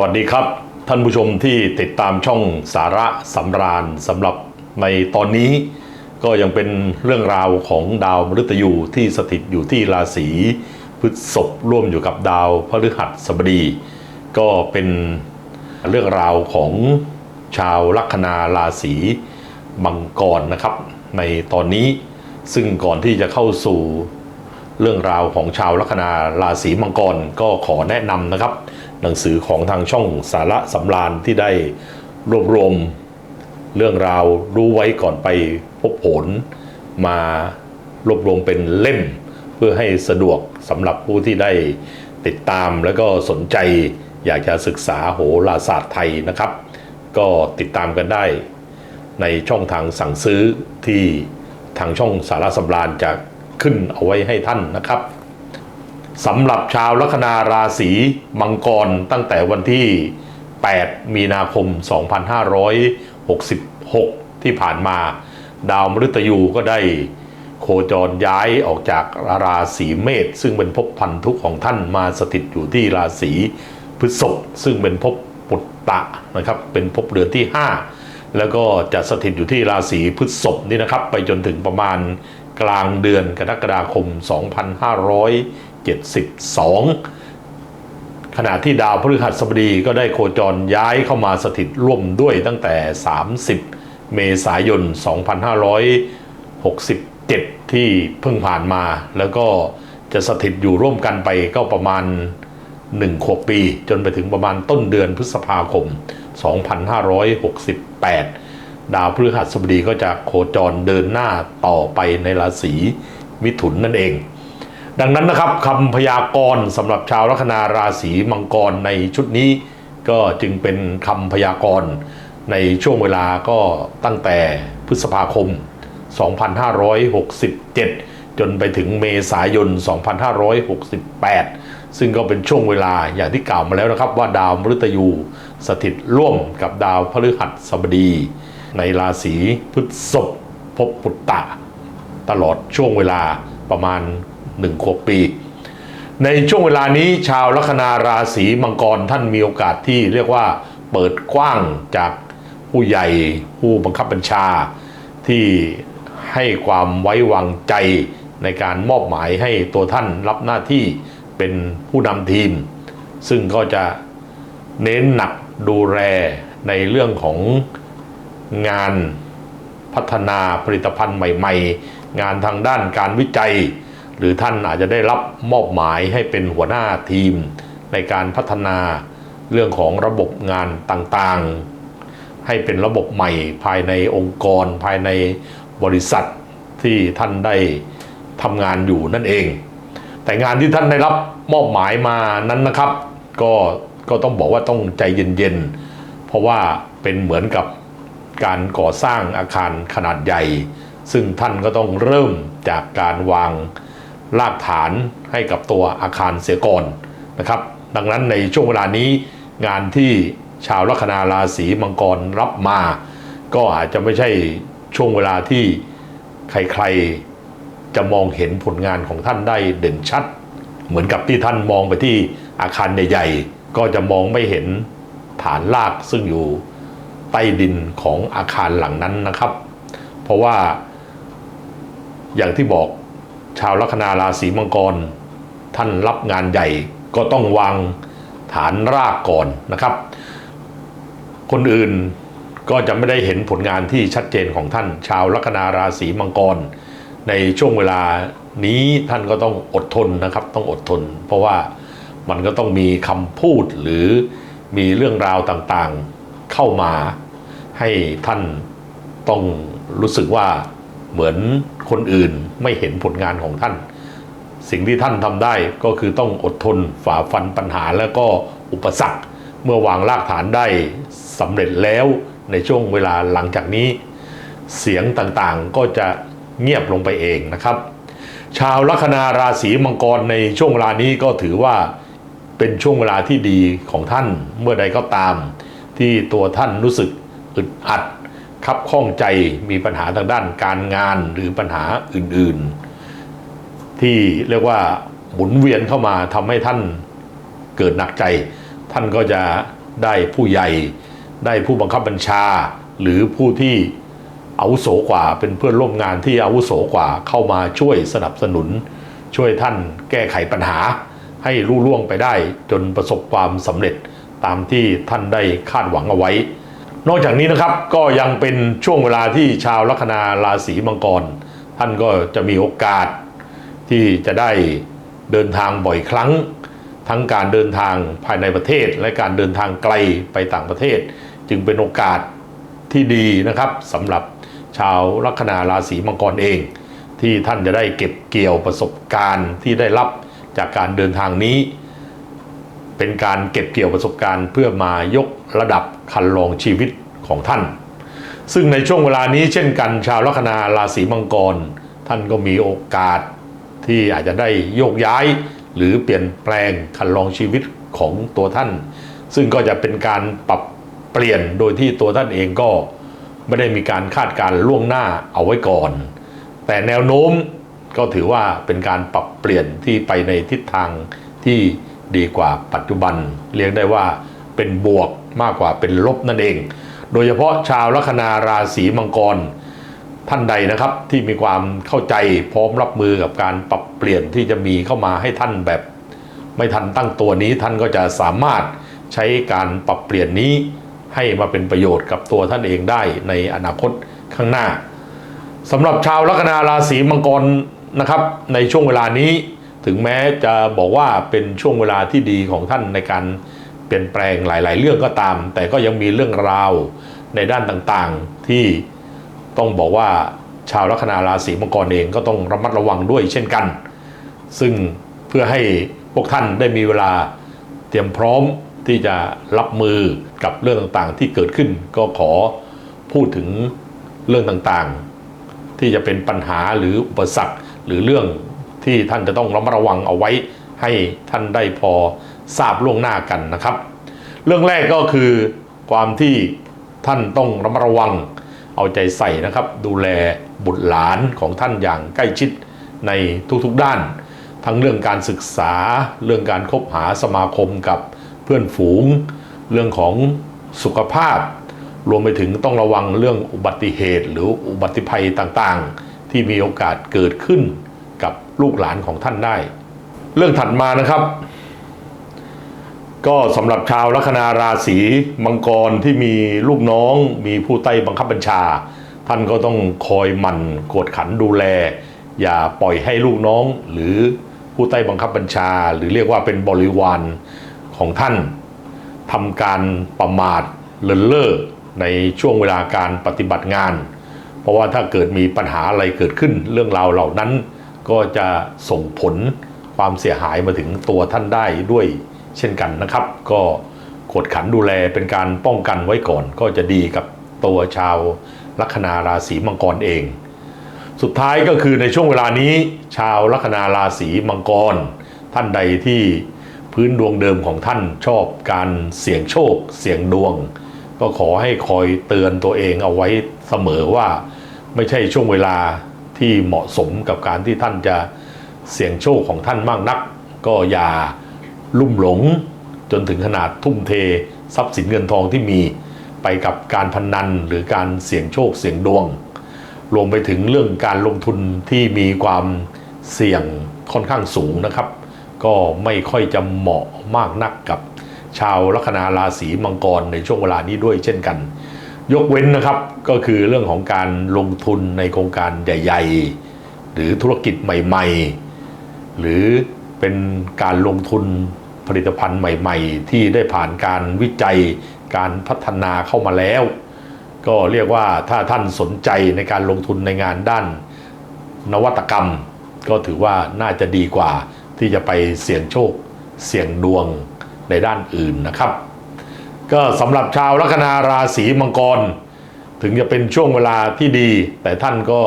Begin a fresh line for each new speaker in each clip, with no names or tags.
วัสดีครับ ท่านผู้ชมที่ติดตามช่องสาระสำราญสำหรับในตอนนี้ ก็ยังเป็นเรื่องราวของดาวมฤตยูที่สถิตอยู่ที่ราศีพฤษภร่วมอยู่กับดาวพฤหัสบดี ก็เป็นเรื่องราวของชาวลัคนาราศีมังกรนะครับ ในตอนนี้ซึ่งก่อนที่จะเข้าสู่เรื่องราวของชาวลัคนาราศีมังกรก็ขอแนะนำนะครับ หนังสือของทางช่องสาระสำราญที่ได้รวบรวมเรื่องราวรู้ไว้ก่อนไปพบผล มารวบรวมเป็นเล่ม เพื่อให้สะดวกสำหรับผู้ที่ได้ติดตามแล้วก็สนใจ อยากจะศึกษาโหราศาสตร์ไทยนะครับ ก็ติดตามกันได้ ในช่องทางสั่งซื้อที่ทางช่องสาระสำราญจะขึ้นเอาไว้ให้ท่านนะครับ สำหรับชาวลัคนาราศีมังกรตั้งแต่วันที่ 8 มีนาคม 2566 ที่ผ่านมา ดาวมฤตยูก็ได้โคจรย้ายออกจากราศีเมษซึ่งเป็นภพพันธุของท่านมาสถิตอยู่ที่ราศีพฤษภซึ่งเป็นภพปุตตะนะครับเป็นภพเดือนที่ 5 แล้วก็จะสถิตอยู่ที่ราศีพฤษภนี่นะครับ ไปจนถึงประมาณกลางเดือนกรกฎาคม 2500 72 ขณะที่ดาวพฤหัสบดีก็ได้โคจรย้ายเข้ามาสถิตร่วมด้วยตั้งแต่ 30 เมษายน 2567 ที่เพิ่งผ่านมา แล้วก็จะสถิตอยู่ร่วมกันไปก็ประมาณ1ขวบปี จนไปถึงประมาณต้นเดือนพฤษภาคม 2568ดาวพฤหัสบดีก็จะโคจรเดินหน้าต่อไปในราศีมิถุนนั่นเอง ดังนั้นนะครับคำพยากรณ์สำหรับชาวลัคนาราศีมังกรในชุดนี้ก็จึงเป็นคำพยากรณ์ในช่วงเวลาก็ตั้งแต่พฤษภาคม 2567 จนไปถึงเมษายน 2568 ซึ่งก็เป็นช่วงเวลาอย่างที่กล่าวมาแล้วนะครับ ว่าดาวมฤตยูสถิตร่วมกับดาวพฤหัสบดี ในราศีพฤษภพปุตตะ ตลอดช่วงเวลาประมาณ หนึ่งขวบปี ในช่วงเวลานี้ชาวลัคนาราศีมังกรท่านมีโอกาสที่เรียกว่าเปิดกว้างจากผู้ใหญ่ผู้บังคับบัญชา ที่ให้ความไว้วางใจในการมอบหมายให้ตัวท่านรับหน้าที่เป็นผู้นำทีม ซึ่งก็จะเน้นหนักดูแลในเรื่องของงานพัฒนาผลิตภัณฑ์ใหม่ ๆ งานทางด้านการวิจัย หรือท่านอาจจะได้รับมอบหมายให้เป็นหัวหน้าทีม ในการพัฒนาเรื่องของระบบงานต่างๆ ให้เป็นระบบใหม่ภายในองค์กร ภายในบริษัทที่ท่านได้ทำงานอยู่นั่นเอง แต่งานที่ท่านได้รับมอบหมายมานั้นนะครับ ก็ก็ต้องบอกว่าต้องใจเย็นๆ เพราะว่าเป็นเหมือนกับการก่อสร้างอาคารขนาดใหญ่ ซึ่งท่านก็ต้องเริ่มจากการวาง รากฐานให้กับตัวอาคารเสียก่อนนะครับ ดังนั้นในช่วงเวลานี้งานที่ชาวลัคนาราศีมังกรรับมา ก็อาจจะไม่ใช่ช่วงเวลาที่ใครๆจะมองเห็นผลงานของท่านได้เด่นชัด เหมือนกับที่ท่านมองไปที่อาคารใหญ่ๆก็จะมองไม่เห็นฐานรากซึ่งอยู่ใต้ดินของอาคารหลังนั้นนะครับ เพราะว่าอย่างที่บอก ชาวลัคนาราศีมังกร ท่านรับงานใหญ่ก็ต้องวางฐานรากก่อนนะครับ คนอื่นก็จะไม่ได้เห็นผลงานที่ชัดเจนของท่าน ชาวลัคนาราศีมังกร ในช่วงเวลานี้ท่านก็ต้องอดทนนะครับ ต้องอดทน เพราะว่ามันก็ต้องมีคำพูดหรือมีเรื่องราวต่างๆเข้ามาให้ท่านต้องรู้สึกว่า เหมือนคนอื่นไม่เห็นผลงานของท่าน สิ่งที่ท่านทำได้ก็คือต้องอดทนฝ่าฟันปัญหาแล้วก็อุปสรรค เมื่อวางรากฐานได้สำเร็จแล้วในช่วงเวลาหลังจากนี้ เสียงต่างๆก็จะเงียบลงไปเองนะครับ ชาวลัคนาราศีมังกรในช่วงเวลานี้ก็ถือว่าเป็นช่วงเวลาที่ดีของท่านเมื่อใดก็ตาม ที่ตัวท่านรู้สึกอึดอัด คับข้องใจมีปัญหาทางด้านการงานหรือปัญหาอื่นๆ ที่เรียกว่าหมุนเวียนเข้ามาทำให้ท่านเกิดหนักใจ ท่านก็จะได้ผู้ใหญ่ได้ผู้บังคับบัญชา หรือผู้ที่อาวุโสกว่าเป็นเพื่อนร่วมงานที่อาวุโสกว่าเข้ามาช่วยสนับสนุน ช่วยท่านแก้ไขปัญหา ให้รุ่ล่วงไปได้จนประสบความสำเร็จตามที่ท่านได้คาดหวังเอาไว้ นอกจากนี้นะครับก็ยังเป็นช่วงเวลาที่ชาวลัคนาราศีมังกร ท่านก็จะมีโอกาสที่จะได้เดินทางบ่อยครั้ง ทั้งการเดินทางภายในประเทศ และการเดินทางไกลไปต่างประเทศ จึงเป็นโอกาสที่ดีนะครับสำหรับชาวลัคนาราศีมังกรเอง ที่ท่านจะได้เก็บเกี่ยวประสบการณ์ที่ได้รับจากการเดินทางนี้ เป็นการเก็บเกี่ยวประสบการณ์เพื่อมายก ระดับคันลองชีวิตของท่าน ซึ่งในช่วงเวลานี้เช่นกันชาวลัคนาราศีมังกร ท่านก็มีโอกาสที่อาจจะได้โยกย้าย หรือเปลี่ยนแปลงคันลองชีวิตของตัวท่าน ซึ่งก็จะเป็นการปรับเปลี่ยนโดยที่ตัวท่านเองก็ไม่ได้มีการคาดการล่วงหน้าเอาไว้ก่อน แต่แนวโน้มก็ถือว่าเป็นการปรับเปลี่ยนที่ไปในทิศทางที่ดีกว่าปัจจุบัน เรียกได้ว่าเป็นบวก มากกว่าเป็นลบนั่นเอง โดยเฉพาะชาวลัคนาราศีมังกรท่านใดนะครับที่มีความเข้าใจพร้อมรับมือกับการปรับเปลี่ยนที่จะมีเข้ามาให้ท่านแบบ ไม่ทันตั้งตัวนี้ท่านก็จะสามารถใช้การปรับเปลี่ยนนี้ให้มาเป็นประโยชน์กับตัวท่านเองได้ในอนาคตข้างหน้าสำหรับชาวลัคนาราศีมังกรนะครับ ในช่วงเวลานี้ถึงแม้จะบอกว่าเป็นช่วงเวลาที่ดีของท่านในการ เปลี่ยนแปลงหลาย ๆ เรื่องก็ตาม แต่ก็ยังมีเรื่องราวในด้านต่างๆ ที่ต้องบอกว่าชาวลัคนาราศีมังกรเองก็ต้องระมัดระวังด้วยเช่นกัน ซึ่งเพื่อให้พวกท่านได้มีเวลาเตรียมพร้อมที่จะรับมือกับเรื่องต่างๆ ที่เกิดขึ้นก็ขอพูดถึงเรื่องต่างๆ ที่จะเป็นปัญหาหรืออุปสรรคหรือเรื่องที่ท่านจะต้องระมัดระวังเอาไว้ให้ท่านได้พอ ทราบล่วงหน้ากันนะครับ เรื่องแรกก็คือความที่ท่านต้องระมัดระวังเอาใจใส่นะครับ ดูแลบุตรหลานของท่านอย่างใกล้ชิดในทุกๆด้าน ทั้งเรื่องการศึกษา เรื่องการคบหาสมาคมกับเพื่อนฝูง เรื่องของสุขภาพ รวมไปถึงต้องระวังเรื่องอุบัติเหตุ หรืออุบัติภัยต่างๆ ที่มีโอกาสเกิดขึ้นกับลูกหลานของท่านได้ เรื่องถัดมานะครับ ก็สำหรับชาวลัคนาราศีมังกรที่มีลูกน้อง มีผู้ใต้บังคับบัญชา ท่านก็ต้องคอยหมั่นกวดขันดูแล อย่าปล่อยให้ลูกน้อง หรือผู้ใต้บังคับบัญชา หรือเรียกว่าเป็นบริวารของท่านทำการประมาทเลินเล่อในช่วงเวลาการปฏิบัติงาน เพราะว่าถ้าเกิดมีปัญหาอะไรเกิดขึ้นเรื่องราวเหล่านั้น ก็จะส่งผลความเสียหายมาถึงตัวท่านได้ด้วย เช่นกันนะครับ ก็กดขันดูแลเป็นการป้องกันไว้ก่อน ก็จะดีกับตัวชาวลัคนาราศีมังกรเอง สุดท้ายก็คือในช่วงเวลานี้ ชาวลัคนาราศีมังกร ท่านใดที่พื้นดวงเดิมของท่านชอบการเสี่ยงโชค เสี่ยงดวง ก็ขอให้คอยเตือนตัวเองเอาไว้เสมอว่า ไม่ใช่ช่วงเวลาที่เหมาะสมกับการที่ท่านจะเสี่ยงโชคของท่านมากนัก ก็อย่า ลุ่มหลง จนถึงขนาดทุ่มเท ทรัพย์สินเงินทองที่มีไปกับการพนนันหรือการเสี่ยงโชคเสี่ยงดวง รวมไปถึงเรื่องการลงทุนที่มีความเสี่ยงค่อนข้างสูงนะครับ ก็ไม่ค่อยจะเหมาะมากนักกับชาวลัคนาราศีมังกรในช่วงเวลานี้ด้วยเช่นกัน ยกเว้นนะครับก็คือเรื่องของการลงทุนในโครงการใหญ่ ๆ หรือธุรกิจใหม่ ๆ หรือ เป็นการลงทุนผลิตภัณฑ์ใหม่ ๆ ที่ได้ผ่านการวิจัยการพัฒนาเข้ามาแล้ว ก็เรียกว่าถ้าท่านสนใจในการลงทุนในงานด้านนวัตกรรม ก็ถือว่าน่าจะดีกว่าที่จะไปเสี่ยงโชค เสี่ยงดวงในด้านอื่นนะครับ ก็สำหรับชาวลัคนาราศีมังกร ถึงจะเป็นช่วงเวลาที่ดี แต่ท่านก็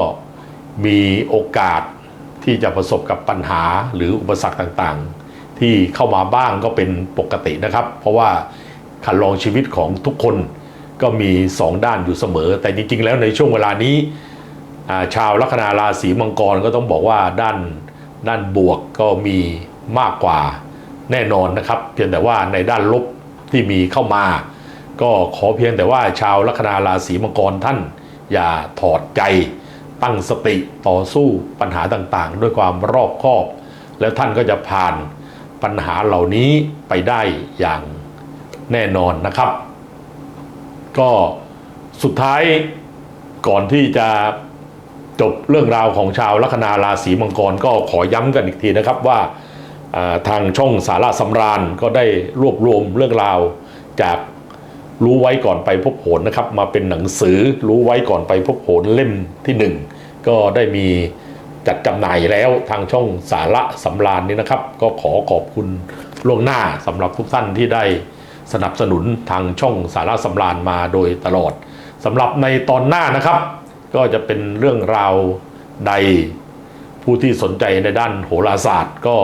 มีโอกาส ที่จะประสบกับปัญหาหรืออุปสรรคต่างๆ ที่เข้ามาบ้างก็เป็นปกตินะครับ เพราะว่าขันลองชีวิตของทุกคนก็มี 2 ด้านอยู่เสมอ แต่จริงๆ แล้วในช่วงเวลานี้ชาวลัคนาราศีมังกรก็ต้องบอกว่าด้านด้านบวกก็มีมากกว่าแน่นอนนะครับ เพียงแต่ว่าในด้านลบที่มีเข้ามา ก็ขอเพียงแต่ว่าชาวลัคนาราศีมังกรท่าน อย่าถอดใจ ตั้งสติต่อสู้ปัญหาต่างๆ ด้วยความรอบคอบ แล้วท่านก็จะผ่านปัญหาเหล่านี้ไปได้อย่างแน่นอนนะครับ ก็สุดท้ายก่อนที่จะจบเรื่องราวของชาวลัคนาราศีมังกรก็ขอย้ำกันอีกทีนะครับว่าทางช่องสาระสำราญก็ได้รวบรวมเรื่องราว รู้ไว้ก่อนไปพบโหนนะครับ มาเป็นหนังสือรู้ไว้ก่อนไปพบโหนเล่มที่หนึ่งก็ได้มีจัดจำหน่ายแล้วทางช่องสาระสำราญนี้นะครับ ก็ขอขอบคุณล่วงหน้าสำหรับทุกท่านที่ได้สนับสนุนทางช่องสาระสำราญมาโดยตลอดสำหรับในตอนหน้านะครับ ก็จะเป็นเรื่องราวใดผู้ที่สนใจในด้านโหราศาสตร์ก็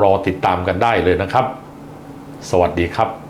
รอติดตามกันได้เลยนะครับ สวัสดีครับ